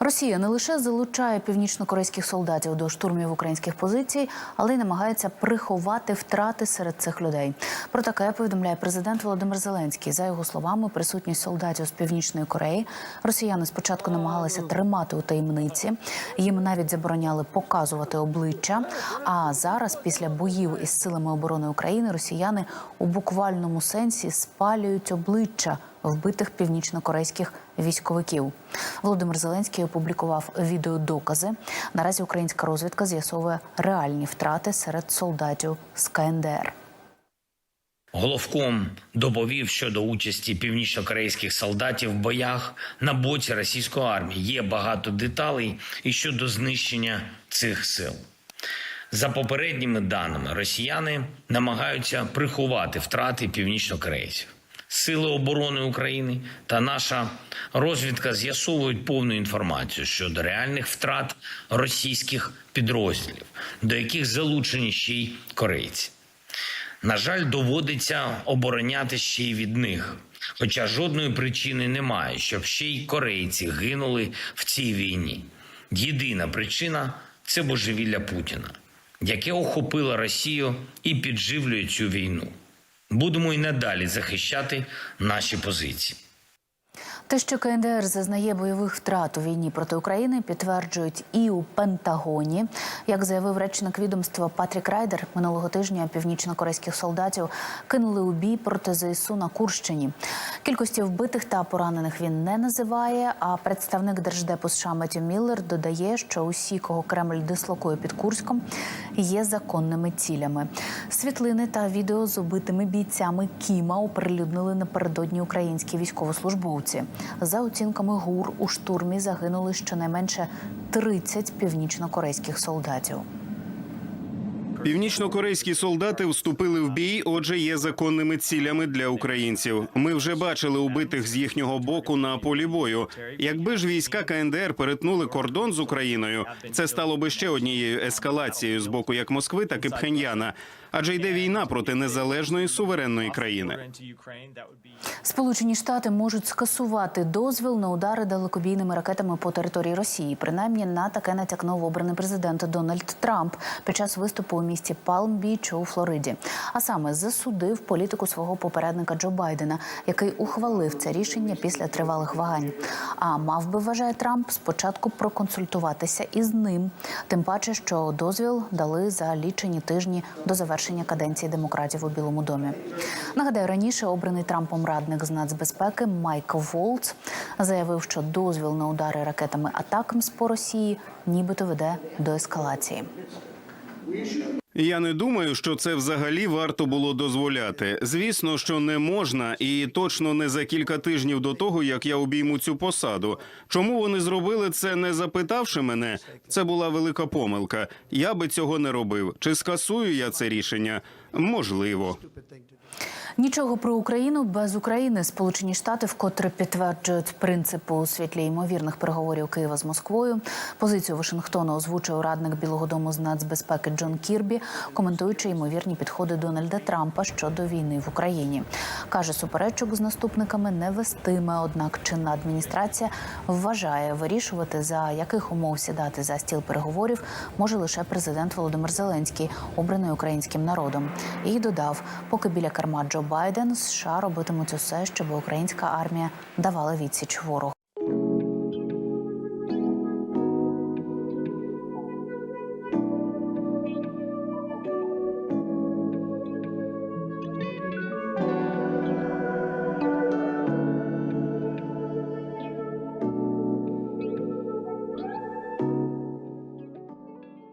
Росія не лише залучає північно-корейських солдатів до штурмів українських позицій, але й намагається приховати втрати серед цих людей. Про таке повідомляє президент Володимир Зеленський. За його словами, присутність солдатів з північної Кореї росіяни спочатку намагалися тримати у таємниці. Їм навіть забороняли показувати обличчя. А зараз, після боїв із силами оборони України, росіяни у буквальному сенсі спалюють обличчя вбитих північно-корейських військовиків. Володимир Зеленський опублікував відеодокази. Наразі українська розвідка з'ясовує реальні втрати серед солдатів з КНДР. Головком доповів щодо участі північнокорейських солдатів в боях на боці російської армії. Є багато деталей і щодо знищення цих сил. За попередніми даними, росіяни намагаються приховати втрати північнокорейців. Сили оборони України та наша розвідка з'ясовують повну інформацію щодо реальних втрат російських підрозділів, до яких залучені ще й корейці. На жаль, доводиться обороняти ще й від них. Хоча жодної причини немає, щоб ще й корейці гинули в цій війні. Єдина причина це божевілля Путіна, яке охопило Росію і підживлює цю війну. Будемо і надалі захищати наші позиції. Те, що КНДР зазнає бойових втрат у війні проти України, підтверджують і у Пентагоні. Як заявив речник відомства Патрік Райдер, минулого тижня північно-корейських солдатів кинули у бій проти ЗСУ на Курщині. Кількості вбитих та поранених він не називає. А представник держдепу США Меттю Міллер додає, що усі, кого Кремль дислокує під Курськом, є законними цілями. Світлини та відео з убитими бійцями Кіма оприлюднили напередодні українські військовослужбовці. За оцінками ГУР у штурмі загинули щонайменше 30 північно-корейських солдатів. Північно-корейські солдати вступили в бій, отже, є законними цілями для українців. Ми вже бачили убитих з їхнього боку на полі бою. Якби ж війська КНДР перетнули кордон з Україною, це стало би ще однією ескалацією з боку як Москви, так і Пхеньяна. Адже йде війна проти незалежної суверенної країни. Сполучені Штати можуть скасувати дозвіл на удари далекобійними ракетами по території Росії. Принаймні на таке натякнув обраний президент Дональд Трамп під час виступу у місті Палм-Біч у Флориді. А саме засудив політику свого попередника Джо Байдена, який ухвалив це рішення після тривалих вагань. А мав би вважає Трамп спочатку проконсультуватися із ним. Тим паче, що дозвіл дали за лічені тижні до завершення каденції демократів у Білому домі. Нагадаю, раніше обраний Трампом радник з нацбезпеки Майк Волц заявив, що дозвіл на удари ракетами Атакамс по Росії нібито веде до ескалації. Я не думаю, що це взагалі варто було дозволяти. Звісно, що не можна, і точно не за кілька тижнів до того, як я обійму цю посаду. Чому вони зробили це, не запитавши мене? Це була велика помилка. Я би цього не робив. Чи скасую я це рішення? Можливо. Нічого про Україну без України. Сполучені Штати вкотре підтверджують принципи у світлі ймовірних переговорів Києва з Москвою. Позицію Вашингтона озвучив радник Білого Дому з нацбезпеки Джон Кірбі, коментуючи ймовірні підходи Дональда Трампа щодо війни в Україні. каже, суперечок з наступниками не вестиме. Однак чинна адміністрація вважає вирішувати за яких умов сідати за стіл переговорів може лише президент Володимир Зеленський, обраний українським народом. І додав, поки біля керма Джо Байден США робитимуть усе, щоб українська армія давала відсіч ворогу.